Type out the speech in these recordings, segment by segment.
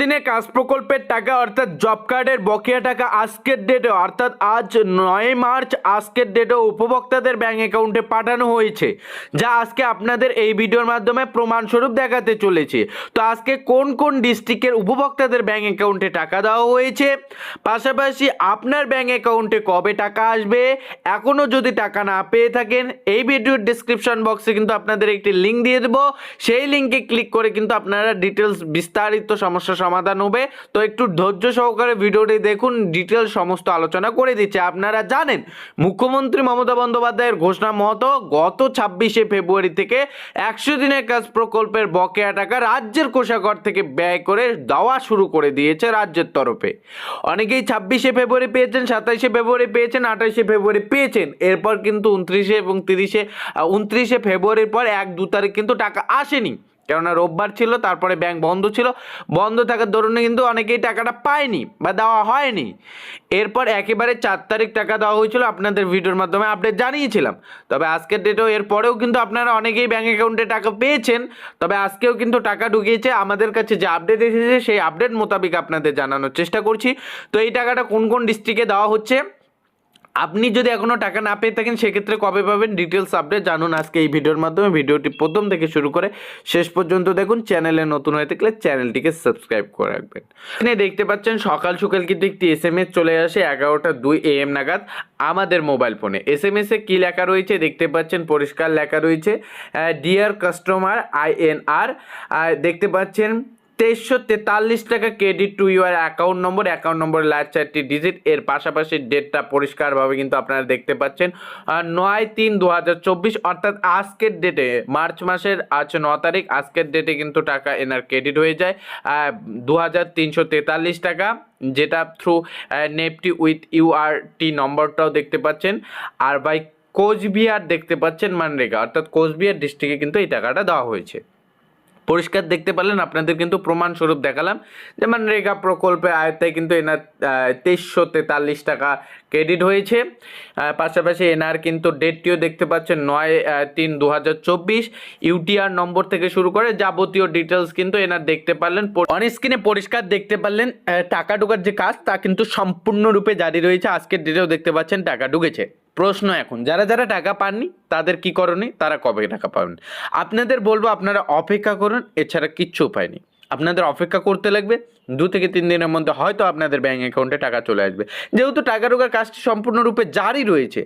দিনে কাজ প্রকল্পের টাকা, অর্থাৎ জব কার্ডের বকেয়া টাকা আজকের ডেটে অর্থাৎ আজ নয় মার্চ আজকের ডেটে উপভোক্তাদের ব্যাংক অ্যাকাউন্টে পাঠানো হয়েছে, যা আজকে আপনাদের এই ভিডিওর মাধ্যমে প্রমাণস্বরূপ দেখাতে চলেছে। তো আজকে কোন কোন ডিস্ট্রিক্টের উপভোক্তাদের ব্যাংক অ্যাকাউন্টে টাকা দেওয়া হয়েছে? পাশাপাশি আপনার ব্যাংক অ্যাকাউন্টে কবে টাকা আসবে? এখনও যদি টাকা না পেয়ে থাকেন, এই ভিডিওর ডিসক্রিপশন বক্সে কিন্তু আপনাদের একটি লিঙ্ক দিয়ে দেবো। সেই লিঙ্কে ক্লিক করে কিন্তু আপনারা ডিটেলস বিস্তারিত সমস্যা সমাধান হবে। তো একটু ধৈর্য সহকারে ভিডিওটি দেখুন ডিটেলস সমস্ত আলোচনা করে দিচ্ছে। আপনারা জানেন, মুখ্যমন্ত্রী মমতা বন্দ্যোপাধ্যায়ের ঘোষণা মতো গত ছাব্বিশে ফেব্রুয়ারি থেকে একশো দিনের কাজ প্রকল্পের বকেয়া টাকা রাজ্যের কোষাগর থেকে ব্যয় করে দেওয়া শুরু করে দিয়েছে রাজ্যের তরফে। অনেকেই ছাব্বিশে ফেব্রুয়ারি পেয়েছেন, সাতাইশে ফেব্রুয়ারি পেয়েছেন, আঠাইশে ফেব্রুয়ারি পেয়েছেন। এরপর কিন্তু উনত্রিশে এবং তিরিশে উনত্রিশে ফেব্রুয়ারির পর এক, দু তারিখ কিন্তু টাকা আসেনি। কেননা রোববার ছিল, তারপরে ব্যাংক বন্ধ ছিল। বন্ধ থাকার দরুনে কিন্তু অনেকেই টাকাটা পায়নি বা দেওয়া হয়নি। এরপর একেবারে চার তারিখ টাকা দেওয়া হয়েছিল, আপনাদের ভিডিওর মাধ্যমে আপডেট জানিয়েছিলাম। তবে আজকের ডেটেও এরপরেও কিন্তু আপনারা অনেকেই ব্যাংক অ্যাকাউন্টে টাকা পেয়েছেন। তবে আজকেও কিন্তু টাকা ঢুকিয়েছে। আমাদের কাছে যে আপডেট এসেছে, সেই আপডেট মোতাবেক আপনাদের জানানোর চেষ্টা করছি। তো এই টাকাটা কোন কোন ডিস্ট্রিক্টে দেওয়া হচ্ছে? আপনি যদি এখনও টাকা না পেয়ে থাকেন, সেক্ষেত্রে কবে পাবেন ডিটেলস আপডেট জানুন আজকে এই ভিডিওর মাধ্যমে। ভিডিওটি প্রথম থেকে শুরু করে শেষ পর্যন্ত দেখুন। চ্যানেলে নতুন হয়ে থাকলে চ্যানেলটিকে সাবস্ক্রাইব করে রাখবেন। এখানে দেখতে পাচ্ছেন, সকাল সকাল কিন্তু একটি এস এম এস চলে আসে এগারোটা দুই এ এম নাগাদ আমাদের মোবাইল ফোনে এস এম এসে কী লেখা রয়েছে? দেখতে পাচ্ছেন, পরিষ্কার লেখা রয়েছে dear customer I N R দেখতে পাচ্ছেন তেইশশো তেতাল্লিশ টাকা credit to your account number account নম্বরের লাস্ট চারটি ডিজিট এর পাশাপাশি ডেটটা পরিষ্কারভাবে কিন্তু আপনারা দেখতে পাচ্ছেন। নয় তিন দু অর্থাৎ আজকের ডেটে মার্চ মাসের আজ ন তারিখ, আজকের ডেটে কিন্তু টাকা এনার ক্রেডিট হয়ে যায়। দু হাজার তিনশো তেতাল্লিশ টাকা, যেটা থ্রু নেপটি উইথ ইউআরটি নম্বরটাও দেখতে পাচ্ছেন। আর বাই কোচবিহার দেখতে পাচ্ছেন মানরেগা, অর্থাৎ কোচবিহার ডিস্ট্রিক্টে কিন্তু এই টাকাটা দেওয়া হয়েছে। পরিষ্কার দেখতে পারলেন আপনাদের কিন্তু প্রমাণস্বরূপ দেখালাম। যে রেগা প্রকল্পে আয়ত্তায় কিন্তু এনার তেইশশো তেতাল্লিশ টাকা ক্রেডিট হয়েছে। পাশাপাশি এনার কিন্তু ডেটটিও দেখতে পাচ্ছেন, নয় তিন দু ইউটিআর নম্বর থেকে শুরু করে যাবতীয় ডিটেলস কিন্তু এনার দেখতে পারলেন। অন স্ক্রিনে পরিষ্কার দেখতে পারলেন টাকা ঢোকার যে কাজ, তা কিন্তু সম্পূর্ণরূপে জারি রয়েছে। আজকের ডেটেও দেখতে পাচ্ছেন, টাকা ঢুকেছে। প্রশ্ন এখন, যারা যারা টাকা পাননি, তাদের কি করণীয়? তারা কবে টাকা পাবেন? আপনাদের বলব আপনারা অপেক্ষা করুন, এছাড়া কিচ্ছু উপায় নেই। আপনাদের অপেক্ষা করতে লাগবে, দু থেকে তিন দিনের মধ্যে হয়তো আপনাদের ব্যাঙ্ক অ্যাকাউন্টে টাকা চলে আসবে। যেহেতু টাকা ঢোকার কাজটি সম্পূর্ণরূপে জারি রয়েছে,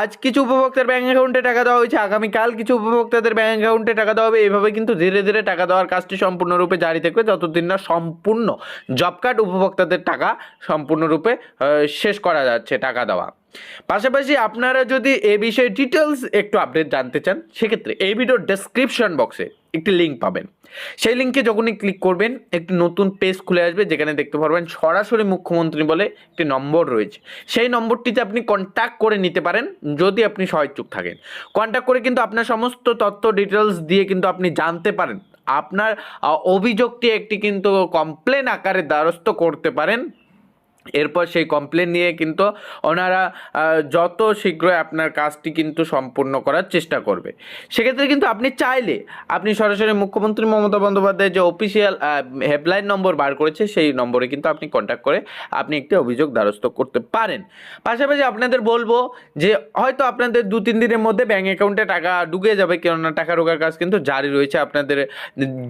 আজ কিছু উপভোক্তার ব্যাঙ্ক অ্যাকাউন্টে টাকা দেওয়া হয়েছে, আগামীকাল কিছু উপভোক্তাদের ব্যাঙ্ক অ্যাকাউন্টে টাকা দেওয়া হবে, এভাবে কিন্তু ধীরে ধীরে টাকা দেওয়ার কাজটি সম্পূর্ণরূপে জারি থাকবে, যতদিন না সম্পূর্ণ জব কার্ড উপভোক্তাদের টাকা সম্পূর্ণরূপে শেষ করা যাচ্ছে টাকা দেওয়া। পাশাপাশি আপনারা যদি এ বিষয়ে ডিটেলস একটু আপডেট জানতে চান, সেক্ষেত্রে এই ভিডিওর ডেসক্রিপশন বক্সে একটি লিঙ্ক পাবেন। সেই লিঙ্কে যখনই ক্লিক করবেন, একটি নতুন পেজ খুলে আসবে, যেখানে দেখতে পারবেন সরাসরি মুখ্যমন্ত্রী বলে একটি নম্বর রয়েছে। সেই নম্বরটিতে আপনি কন্ট্যাক্ট করে নিতে পারেন, যদি আপনি সহায়চুক থাকেন। কন্ট্যাক্ট করে কিন্তু আপনার সমস্ত তথ্য ডিটেলস দিয়ে কিন্তু আপনি জানতে পারেন। আপনার অভিযোগটি একটি কিন্তু কমপ্লেন আকারে দ্বারস্থ করতে পারেন। এরপর সেই কমপ্লেন নিয়ে কিন্তু ওনারা যত শীঘ্রই আপনার কাজটি কিন্তু সম্পূর্ণ করার চেষ্টা করবে। সেক্ষেত্রে কিন্তু আপনি চাইলে, আপনি সরাসরি মুখ্যমন্ত্রী মমতা বন্দ্যোপাধ্যায় যে অফিসিয়াল হেল্পলাইন নম্বর বার করেছে, সেই নম্বরে কিন্তু আপনি কন্ট্যাক্ট করে আপনি একটি অভিযোগ দ্বারস্থ করতে পারেন। পাশাপাশি আপনাদের বলব যে, হয়তো আপনাদের দু, তিন দিনের মধ্যে ব্যাঙ্ক অ্যাকাউন্টে টাকা ঢুকে যাবে, কেননা টাকা ঢোকার কাজ কিন্তু জারি রয়েছে আপনাদের,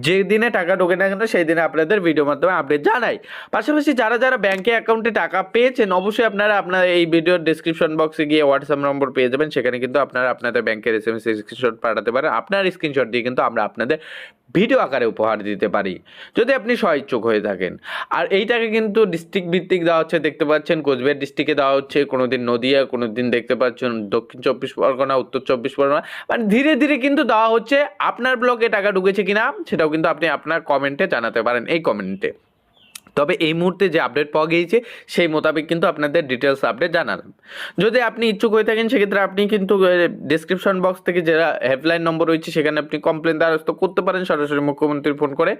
যে দিনে টাকা ঢোকে না কেন, সেই দিনে আপনাদের ভিডিও মাধ্যমে আপডেট জানাই। পাশাপাশি যারা যারা ব্যাঙ্কে অ্যাকাউন্টে টাকা পেয়েছেন, অবশ্যই আপনারা আপনার এই ভিডিওর ডিসক্রিপশন বক্সে গিয়ে হোয়াটসঅ্যাপ নম্বর পেয়ে যাবেন। সেখানে কিন্তু আপনারা আপনাদের ব্যাংকের এস এম এস স্ক্রিনশট পাঠাতে পারেন। আপনার স্ক্রিনশট দিয়ে কিন্তু আমরা আপনাদের ভিডিও আকারে উপহার দিতে পারি, যদি আপনি স্বইচ্ছুক হয়ে থাকেন। আর এইটাকে কিন্তু ডিস্ট্রিক্ট ভিত্তিক দেওয়া হচ্ছে, দেখতে পাচ্ছেন, কোচবিহার ডিস্ট্রিক্টে দেওয়া হচ্ছে কোনো দিন নদিয়া কোনো দিন দেখতে পাচ্ছেন, দক্ষিণ চব্বিশ পরগনা, উত্তর চব্বিশ পরগনা। মানে ধীরে ধীরে কিন্তু দেওয়া হচ্ছে, আপনার ব্লগে টাকা ঢুকেছে কিনা, সেটাও কিন্তু আপনি আপনার কমেন্টে জানাতে পারেন, এই কমেন্টে তবে এই মুহূর্তে যে আপডেট পাওয়া গিয়েছে, সেই মোতাবেক কিন্তু আপনাদের ডিটেলস আপডেট জানালাম। যদি আপনি ইচ্ছুক হয়ে থাকেন, সেক্ষেত্রে আপনি কিন্তু ডিসক্রিপশন বক্স থেকে যারা হেল্পলাইন নম্বর রয়েছে, সেখানে আপনি কমপ্লেন দ্বারস্থ করতে পারেন, সরাসরি মুখ্যমন্ত্রীর ফোন করে।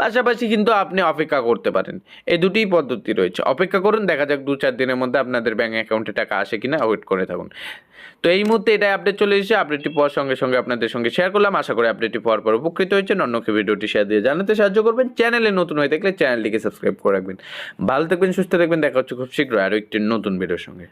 পাশাপাশি কিন্তু আপনি অপেক্ষা করতে পারেন। এই দুটিই পদ্ধতি রয়েছে। অপেক্ষা করুন, দেখা যাক দু চার দিনের মধ্যে আপনাদের ব্যাঙ্ক অ্যাকাউন্টে টাকা আসে কিনা ওয়েট করে থাকুন। তো এই মুহূর্তে এটাই আপডেট চলে এসেছে। আপডেটটি পাওয়ার সঙ্গে সঙ্গে আপনাদের সঙ্গে শেয়ার করলাম। আশা করি আপডেটটি পাওয়ার পর উপকৃত হয়েছে অন্যকে ভিডিওটি শেয়ার দিয়ে জানাতে সাহায্য করবেন। চ্যানেলে নতুন হয়ে থাকলে চ্যানেলটিকে সাবস্ক্রাইব করে রাখবেন। ভালো থাকবেন, সুস্থ থাকবেন, দেখা হচ্ছে খুব শীঘ্রই আরও একটি নতুন ভিডিওর সঙ্গে।